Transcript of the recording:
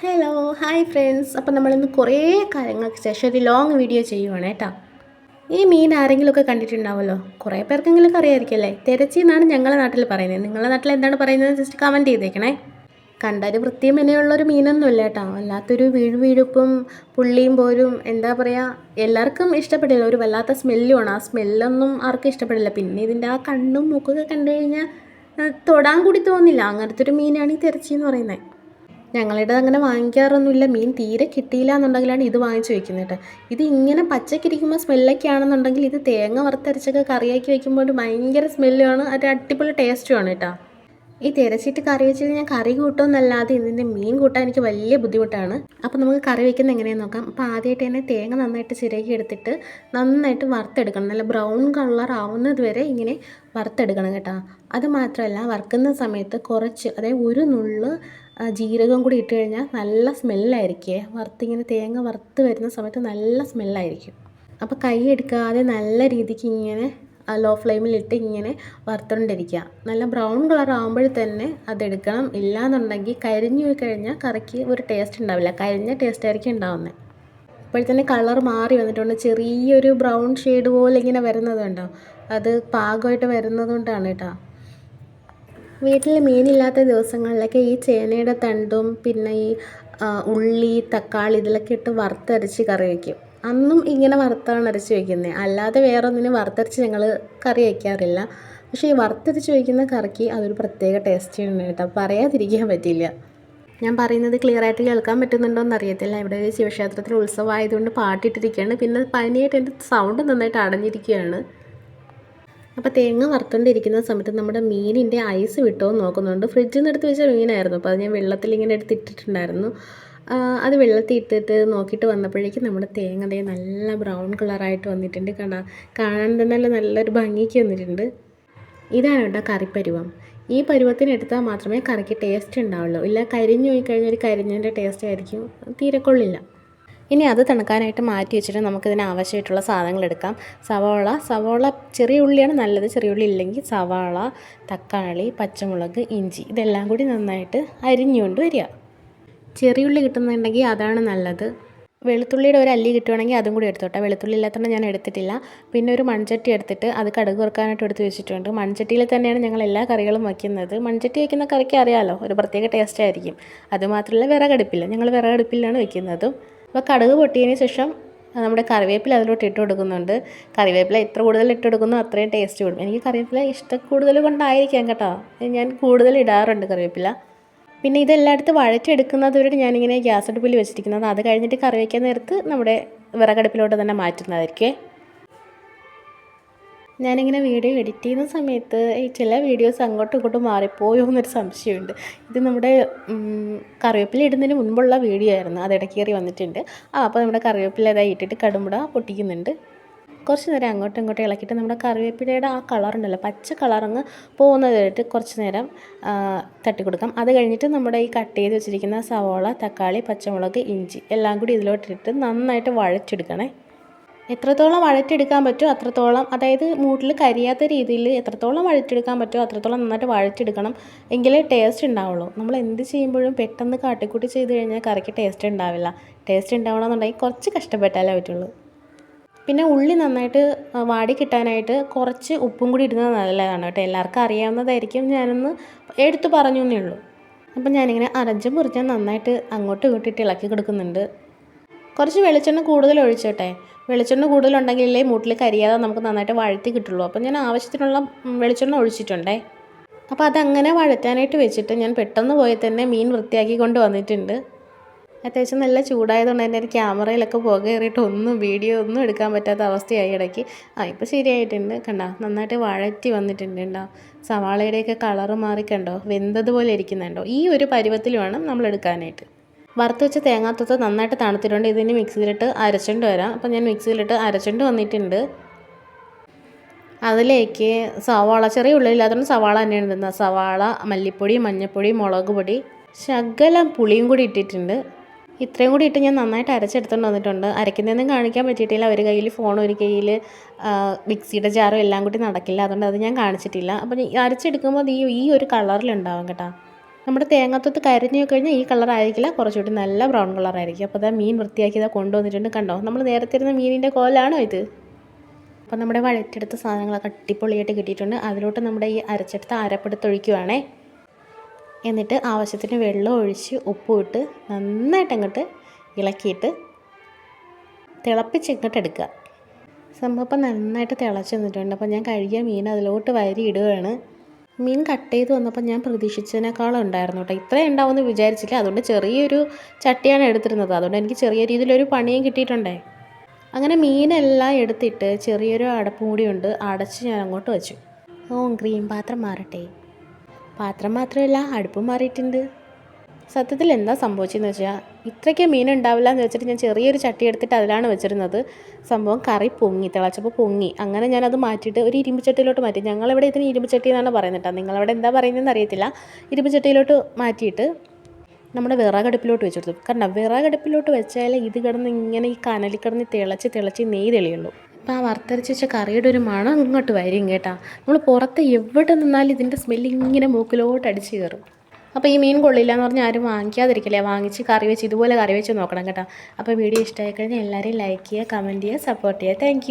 Hello hi friends അപ്പം നമ്മളിന്ന് കുറേ കാര്യങ്ങൾക്ക് ശേഷം ഒരു ലോങ് വീഡിയോ ചെയ്യുവാണ് കേട്ടോ. ഈ മീൻ ആരെങ്കിലുമൊക്കെ കണ്ടിട്ടുണ്ടാവുമല്ലോ? കുറേ പേർക്കെങ്കിലും അറിയായിരിക്കുമല്ലേ തിരച്ചി എന്നാണ് ഞങ്ങളുടെ നാട്ടിൽ പറയുന്നത്. നിങ്ങളുടെ നാട്ടിൽ എന്താണ് പറയുന്നത്? ജസ്റ്റ് കമന്റ് ചെയ്തേക്കണേ. കണ്ടൊരു വൃത്തിയും മെനയുള്ളൊരു മീനൊന്നുമില്ല കേട്ടോ. വല്ലാത്തൊരു വീഴ് വീഴുപ്പും പുള്ളിയും പോരും എന്താ പറയുക എല്ലാവർക്കും ഇഷ്ടപ്പെടില്ല. ഒരു വല്ലാത്ത സ്മെല്ലുമാണ് ആ സ്മെല്ലൊന്നും ആർക്കും ഇഷ്ടപ്പെടില്ല. പിന്നെ ഇതിന്റെ ആ കണ്ണും മൂക്കൊക്കെ കണ്ടു കഴിഞ്ഞാൽ തൊടാൻ കൂടി തോന്നില്ല. അങ്ങനത്തെ ഒരു മീനാണ് ഈ തിരച്ചി എന്ന് പറയുന്നത്. ഞങ്ങളുടെ അങ്ങനെ വാങ്ങിക്കാറൊന്നുമില്ല. മീൻ തീരെ കിട്ടിയില്ല എന്നുണ്ടെങ്കിലാണ് ഇത് വാങ്ങിച്ച് വെക്കുന്നത് കേട്ടോ ഇത് ഇങ്ങനെ പച്ചക്കിരിക്കുമ്പോൾ സ്മെല്ലൊക്കെ ആണെന്നുണ്ടെങ്കിൽ ഇത് തേങ്ങ വറുത്തരച്ചൊക്കെ കറിയാക്കി വെക്കുമ്പോൾ ഭയങ്കര സ്മെല്ലുമാണ് ഒരു അടിപൊളി ടേസ്റ്റുമാണ് കേട്ടോ ഈ തിരച്ചിട്ട് കറി വെച്ച് ഞാൻ കറി കൂട്ടുമെന്നല്ലാതെ ഇതിന്റെ മീൻ കൂട്ടാൻ എനിക്ക് വലിയ ബുദ്ധിമുട്ടാണ്. അപ്പോൾ നമുക്ക് കറി വെക്കുന്നത് എങ്ങനെയാണെന്ന് നോക്കാം. അപ്പോൾ ആദ്യമായിട്ട് തന്നെ തേങ്ങ നന്നായിട്ട് ചിരകി എടുത്തിട്ട് നന്നായിട്ട് വറുത്തെടുക്കണം. നല്ല ബ്രൗൺ കളർ ആവുന്നത് വരെ ഇങ്ങനെ വറുത്തെടുക്കണം കേട്ടോ. അതുമാത്രമല്ല വറുക്കുന്ന സമയത്ത് കുറച്ച് അതായത് ഒരു നുള്ള് ജീരകം കൂടി ഇട്ട് കഴിഞ്ഞാൽ നല്ല സ്മെല്ലായിരിക്കേ. വറുത്തിങ്ങനെ തേങ്ങ വറുത്ത് വരുന്ന സമയത്ത് നല്ല സ്മെല്ലായിരിക്കും. അപ്പോൾ കൈ എടുക്കാതെ നല്ല രീതിക്ക് ഇങ്ങനെ ലോ ഫ്ലെയിമിലിട്ട് ഇങ്ങനെ വറുത്തുകൊണ്ടിരിക്കുക നല്ല ബ്രൗൺ കളർ ആകുമ്പോൾ തന്നെ അതെടുക്കണം ഇല്ലാന്നുണ്ടെങ്കിൽ കരിഞ്ഞു പോയി കഴിഞ്ഞാൽ കറിക്ക് ഒരു ടേസ്റ്റ് ഉണ്ടാവില്ല. കരിഞ്ഞ ടേസ്റ്റ് ആയിരിക്കും ഉണ്ടാവുന്നത് ഇപ്പോഴത്തന്നെ കളർ മാറി വന്നിട്ടുണ്ട്. ചെറിയൊരു ബ്രൗൺ ഷെയ്ഡ് പോലെ ഇങ്ങനെ വരുന്നത് കണ്ടോ? അത് പാകമായിട്ട് വരുന്നത് കൊണ്ടാണ് കേട്ടോ. വീട്ടിൽ മീനില്ലാത്ത ദിവസങ്ങളിലൊക്കെ ഈ ചേനയുടെ തണ്ടും പിന്നെ ഈ ഉള്ളി തക്കാളി ഇതിലൊക്കെ ഇട്ട് വറുത്തരച്ച് കറി വയ്ക്കും അന്നും ഇങ്ങനെ വറുത്താണ് അരച്ച് വയ്ക്കുന്നത് അല്ലാതെ വേറെ ഒന്നിനും വറുത്തരച്ച് ഞങ്ങൾ കറി വയ്ക്കാറില്ല പക്ഷേ ഈ വറുത്തരച്ച് വയ്ക്കുന്ന കറിക്ക് അതൊരു പ്രത്യേക ടേസ്റ്റ് ഉണ്ട് കേട്ടോ. പറയാതിരിക്കാൻ പറ്റില്ല. ഞാൻ പറയുന്നത് ക്ലിയർ ആയിട്ട് കേൾക്കാൻ പറ്റുന്നുണ്ടോ എന്ന് അറിയത്തില്ല ഇവിടെ ശിവക്ഷേത്രത്തിൽ ഉത്സവം ആയതുകൊണ്ട് പാട്ടിട്ടിരിക്കുകയാണ് പിന്നെ പനിയായിട്ട് എന്റെ സൗണ്ട് നന്നായിട്ട് അടഞ്ഞിരിക്കുകയാണ്. അപ്പോൾ തേങ്ങ വറുത്തുകൊണ്ടിരിക്കുന്ന സമയത്ത് നമ്മുടെ മീനിന്റെ ഐസ് വിട്ടോ നോക്കുന്നുണ്ട്. ഫ്രിഡ്ജിൽ നിന്ന് എടുത്ത് വെച്ച മീനായിരുന്നു. അപ്പോൾ അത് ഞാൻ വെള്ളത്തിൽ ഇങ്ങനെ എടുത്ത് ഇട്ടിട്ടുണ്ടായിരുന്നു. അത് വെള്ളത്തിൽ ഇട്ടിട്ട് നോക്കിയിട്ട് വന്നപ്പോഴേക്കും നമ്മുടെ തേങ്ങ തേ നല്ല ബ്രൗൺ കളറായിട്ട് വന്നിട്ടുണ്ട്. കാണാൻ കാണാൻ തന്നെ നല്ല നല്ലൊരു ഭംഗിക്ക് വന്നിട്ടുണ്ട്. ഇതാണ് കേട്ടോ കറിപ്പരുവം. ഈ പരുവത്തിന് എടുത്താൽ മാത്രമേ കറിക്ക് ടേസ്റ്റ് ഉണ്ടാവുള്ളൂ. ഇല്ല കരിഞ്ഞു പോയി കഴിഞ്ഞാൽ കരിഞ്ഞതിന്റെ ടേസ്റ്റ് ആയിരിക്കും. തീരെ കൊള്ളില്ല. ഇനി അത് തണുക്കാനായിട്ട് മാറ്റി വെച്ചിട്ട് നമുക്കിതിന് ആവശ്യമായിട്ടുള്ള സാധനങ്ങൾ എടുക്കാം. സവാള സവാള ചെറിയ ഉള്ളിയാണ് നല്ലത് ചെറിയ ഉള്ളി ഇല്ലെങ്കിൽ സവാള തക്കാളി പച്ചമുളക് ഇഞ്ചി ഇതെല്ലാം കൂടി നന്നായിട്ട് അരിഞ്ഞുകൊണ്ട് വരിക. ചെറിയ ഉള്ളി കിട്ടുന്നുണ്ടെങ്കിൽ അതാണ് നല്ലത്. വെളുത്തുള്ളിയുടെ ഒരു അല്ലി കിട്ടുവാണെങ്കിൽ അതും കൂടി എടുത്തോട്ടെ. വെളുത്തുള്ളി ഇല്ലാത്തതുകൊണ്ട് ഞാൻ എടുത്തിട്ടില്ല. പിന്നെ ഒരു മൺചട്ടി എടുത്തിട്ട് അത് കടുക് വറുക്കാനായിട്ട് എടുത്ത് വെച്ചിട്ടുണ്ട്. മൺചട്ടിയിൽ തന്നെയാണ് ഞങ്ങൾ എല്ലാ കറികളും വയ്ക്കുന്നത്. മൺചട്ടി വയ്ക്കുന്ന കറിക്ക് അറിയാമല്ലോ ഒരു പ്രത്യേക ടേസ്റ്റ് ആയിരിക്കും. അതുമാത്രമല്ല വിറകടുപ്പില്ല. ഞങ്ങൾ വിറകടുപ്പിലാണ് വെക്കുന്നത് അപ്പോൾ കടുക് പൊട്ടിയതിന് ശേഷം നമ്മുടെ കറിവേപ്പില അതിലോട്ട് ഇട്ട് കൊടുക്കുന്നുണ്ട്. കറിവേപ്പില എത്ര കൂടുതൽ ഇട്ട് കൊടുക്കുന്നോ അത്രയും ടേസ്റ്റ് കൂടും. എനിക്ക് കറിവേപ്പില ഇഷ്ടം കൂടുതൽ കൊണ്ടായിരിക്കാം കേട്ടോ. ഞാൻ കൂടുതൽ ഇടാറുണ്ട് കറിവേപ്പില. പിന്നെ ഇതെല്ലായിടത്തും വഴറ്റെടുക്കുന്നത് വരെ ഞാനിങ്ങനെ ഗ്യാസ് അടുപ്പിൽ വെച്ചിരിക്കുന്നത്. അത് കഴിഞ്ഞിട്ട് കറി വയ്ക്കാൻ നേരത്ത് നമ്മുടെ വിറകടുപ്പിലോട്ട് തന്നെ മാറ്റുന്നതായിരിക്കും ഞാനിങ്ങനെ വീഡിയോ എഡിറ്റ് ചെയ്യുന്ന സമയത്ത് ഈ ചില വീഡിയോസ് അങ്ങോട്ടും ഇങ്ങോട്ടും മാറിപ്പോയോ എന്നൊരു സംശയമുണ്ട്. ഇത് നമ്മുടെ കറിവേപ്പില ഇടുന്നതിന് മുൻപുള്ള വീഡിയോ ആയിരുന്നു. അത് ഇടയ്ക്ക് കയറി വന്നിട്ടുണ്ട്. ആ അപ്പോൾ നമ്മുടെ കറിവേപ്പില ഇതായി ഇട്ടിട്ട് കടുമ്പട പൊട്ടിക്കുന്നുണ്ട്. കുറച്ച് നേരം അങ്ങോട്ടും ഇങ്ങോട്ടും ഇളക്കിയിട്ട് നമ്മുടെ കറിവേപ്പിലയുടെ ആ കളറുണ്ടല്ലോ പച്ച കളറങ്ങ് പോകുന്നതായിട്ട് കുറച്ച് നേരം തട്ടി കൊടുക്കാം. അത് കഴിഞ്ഞിട്ട് നമ്മുടെ ഈ കട്ട് ചെയ്ത് വെച്ചിരിക്കുന്ന സവോള തക്കാളി പച്ചമുളക് ഇഞ്ചി എല്ലാം കൂടി ഇതിലോട്ടിട്ട് നന്നായിട്ട് വഴച്ചെടുക്കണേ എത്രത്തോളം വഴറ്റെടുക്കാൻ പറ്റുമോ അത്രത്തോളം അതായത് മൂട്ടിൽ കരിയാത്ത രീതിയിൽ എത്രത്തോളം വഴറ്റെടുക്കാൻ പറ്റുമോ അത്രത്തോളം നന്നായിട്ട് വഴറ്റെടുക്കണം എങ്കിലേ ടേസ്റ്റ് ഉണ്ടാവുള്ളൂ. നമ്മൾ എന്ത് ചെയ്യുമ്പോഴും പെട്ടെന്ന് കാട്ടിക്കൂട്ടി ചെയ്ത് കഴിഞ്ഞാൽ കറിക്ക് ടേസ്റ്റ് ഉണ്ടാവില്ല. ടേസ്റ്റ് ഉണ്ടാവണമെന്നുണ്ടെങ്കിൽ കുറച്ച് കഷ്ടപ്പെട്ടാലേ പറ്റുള്ളൂ. പിന്നെ ഉള്ളി നന്നായിട്ട് വാടി കിട്ടാനായിട്ട് കുറച്ച് ഉപ്പും കൂടി ഇടുന്നത് നല്ലതാണ് കേട്ടോ. എല്ലാവർക്കും അറിയാവുന്നതായിരിക്കും. ഞാനൊന്ന് എടുത്തു പറഞ്ഞു എന്നേ ഉള്ളൂ. അപ്പം ഞാനിങ്ങനെ അരഞ്ചും മുറിച്ചാൽ നന്നായിട്ട് അങ്ങോട്ടും ഇങ്ങോട്ടും ഇട്ട് ഇളക്കി കൊടുക്കുന്നുണ്ട്. കുറച്ച് വെളിച്ചെണ്ണ കൂടുതൽ ഒഴിച്ചോട്ടെ? വെളിച്ചെണ്ണ കൂടുതലുണ്ടെങ്കിലേ മൂട്ടിൽ കരിയാതെ നമുക്ക് നന്നായിട്ട് വഴറ്റി കിട്ടുള്ളൂ. അപ്പം ഞാൻ ആവശ്യത്തിനുള്ള വെളിച്ചെണ്ണ ഒഴിച്ചിട്ടുണ്ടേ. അപ്പോൾ അതങ്ങനെ വഴറ്റാനായിട്ട് വെച്ചിട്ട് ഞാൻ പെട്ടെന്ന് പോയി തന്നെ മീൻ വൃത്തിയാക്കി കൊണ്ട് വന്നിട്ടുണ്ട്. അത്യാവശ്യം നല്ല ചൂടായതുകൊണ്ട് തന്നെ ഒരു ക്യാമറയിലൊക്കെ പുക കയറിയിട്ട് ഒന്നും വീഡിയോ ഒന്നും എടുക്കാൻ പറ്റാത്ത അവസ്ഥയായി ഇടയ്ക്ക്. ആ ഇപ്പോൾ ശരിയായിട്ടുണ്ട് കണ്ടോ. നന്നായിട്ട് വഴറ്റി വന്നിട്ടുണ്ട് കണ്ടോ. സവാളയുടെയൊക്കെ കളറ് മാറി കണ്ടോ വെന്തതുപോലെ ഇരിക്കുന്നുണ്ടോ? ഈ ഒരു പരുവത്തിൽ വേണം നമ്മൾ എടുക്കാനായിട്ട്. വറുത്ത് വെച്ച തേങ്ങാത്തത്ത് നന്നായിട്ട് തണുത്തിട്ടുണ്ട്. ഇതിന് മിക്സിയിലിട്ട് അരച്ചുകൊണ്ട് വരാം. അപ്പം ഞാൻ മിക്സിയിലിട്ട് അരച്ചുകൊണ്ട് വന്നിട്ടുണ്ട്. അതിലേക്ക് സവാള ചെറിയ ഉള്ളില്ലാത്തതുകൊണ്ട് സവാള തന്നെയാണ് ഇടുന്നത്. സവാള മല്ലിപ്പൊടി മഞ്ഞൾപ്പൊടി മുളക് പൊടി ശകലം പുളിയും കൂടി ഇട്ടിട്ടുണ്ട്. ഇത്രയും കൂടി ഇട്ട് ഞാൻ നന്നായിട്ട് അരച്ചെടുത്തുകൊണ്ട് വന്നിട്ടുണ്ട്. അരയ്ക്കുന്നതൊന്നും കാണിക്കാൻ പറ്റിയിട്ടില്ല. ഒരു കയ്യിൽ ഫോൺ ഒരു കയ്യിൽ മിക്സിയുടെ ജാറും എല്ലാം കൂടി നടക്കില്ല. അതുകൊണ്ട് അത് ഞാൻ കാണിച്ചിട്ടില്ല. അപ്പം അരച്ചെടുക്കുമ്പോൾ അത് ഈ ഒരു കളറിലുണ്ടാവും കേട്ടോ. നമ്മുടെ തേങ്ങാത്തൊത്ത് കരിഞ്ഞു കഴിഞ്ഞാൽ ഈ കളർ ആയിരിക്കില്ല. കുറച്ചുകൂടി നല്ല ബ്രൗൺ കളറായിരിക്കും അപ്പോൾ അതാ മീൻ വൃത്തിയാക്കി ഇതാ കൊണ്ടുവന്നിട്ടുണ്ട് കണ്ടോ? നമ്മൾ നേരത്തെ ഇരുന്ന മീനിന്റെ കോലാണോ ഇത്? അപ്പോൾ നമ്മുടെ വഴറ്റെടുത്ത സാധനങ്ങളൊക്കെ അടിപൊളിയായിട്ട് കിട്ടിയിട്ടുണ്ട്. അതിലോട്ട് നമ്മുടെ ഈ അരച്ചെടുത്ത അരപ്പെടുത്ത് ഒഴിക്കുവാണേ. എന്നിട്ട് ആവശ്യത്തിന് വെള്ളം ഒഴിച്ച് ഉപ്പും ഇട്ട് നന്നായിട്ട് അങ്ങോട്ട് ഇളക്കിയിട്ട് തിളപ്പിച്ച് ഇങ്ങോട്ട് എടുക്കുക. സംഭവം നന്നായിട്ട് തിളച്ച് വന്നിട്ടുണ്ട്. അപ്പോൾ ഞാൻ കഴുകിയ മീൻ അതിലോട്ട് വരി ഇടുകയാണ് മീൻ കട്ട് ചെയ്ത് വന്നപ്പോൾ ഞാൻ പ്രതീക്ഷിച്ചതിനേക്കാളും ഉണ്ടായിരുന്നു കേട്ടോ. ഇത്രയും ഉണ്ടാവുമെന്ന് വിചാരിച്ചില്ല. അതുകൊണ്ട് ചെറിയൊരു ചട്ടിയാണ് എടുത്തിരുന്നത്. അതുകൊണ്ട് എനിക്ക് ചെറിയ രീതിയിലൊരു പണിയും കിട്ടിയിട്ടുണ്ടേ. അങ്ങനെ മീനെല്ലാം എടുത്തിട്ട് ചെറിയൊരു അടപ്പും കൂടി ഉണ്ട്. അടച്ച് ഞാൻ അങ്ങോട്ട് വെച്ചു. ഓ ഗ്രീൻ പാത്രം മാറട്ടെ. പാത്രം മാത്രമല്ല അടുപ്പും മാറിയിട്ടുണ്ട്. സത്യത്തിൽ എന്താ സംഭവിച്ചതെന്ന് വെച്ചാൽ ഇത്രയ്ക്ക് മീൻ ഉണ്ടാവില്ല എന്ന് വെച്ചിട്ട് ഞാൻ ചെറിയൊരു ചട്ടി എടുത്തിട്ട് അതിലാണ് വെച്ചിരുന്നത്. സംഭവം കറി പൊങ്ങി തിളച്ചപ്പോൾ പൊങ്ങി. അങ്ങനെ ഞാനത് മാറ്റിയിട്ട് ഒരു ഇരുമ്പ് ചട്ടിയിലോട്ട് മാറ്റി. ഞങ്ങളിവിടെ ഇതിന് ഇരുമ്പ് ചട്ടി എന്നാണ് പറയുന്നത് കേട്ടോ നിങ്ങളവിടെ എന്താ പറയുന്നതെന്ന് അറിയത്തില്ല. ഇരുമ്പ് ചട്ടിയിലോട്ട് മാറ്റിയിട്ട് നമ്മുടെ വിറകടുപ്പിലോട്ട് വെച്ചു കൊടുത്തു. കാരണം വിറകടുപ്പിലോട്ട് വെച്ചാൽ ഇത് കിടന്ന് ഇങ്ങനെ ഈ കനലിൽ കിടന്ന് തിളച്ച് തിളച്ച് നെയ് തെളിയുള്ളൂ. അപ്പോൾ ആ വറുത്തരച്ച് വെച്ച കറിയുടെ ഒരു മണം ഇങ്ങോട്ട് വരും കേട്ടാ. നമ്മൾ പുറത്ത് എവിടെ നിന്നാലും ഇതിന്റെ സ്മെല്ല് ഇങ്ങനെ മൂക്കിലോട്ട് അടിച്ച് കയറും. അപ്പോൾ ഈ മീൻ കൊള്ളില്ല എന്ന് പറഞ്ഞാൽ ആരും വാങ്ങിക്കാതിരിക്കില്ലേ? വാങ്ങിച്ച് കറി വെച്ച് ഇതുപോലെ കറി വെച്ച് നോക്കണം കേട്ടോ. അപ്പോൾ വീഡിയോ ഇഷ്ടമായി കഴിഞ്ഞാൽ എല്ലാവരെയും ലൈക്ക് ചെയ്യുക കമന്റ് ചെയ്യുക സപ്പോർട്ട് ചെയ്യുക. താങ്ക്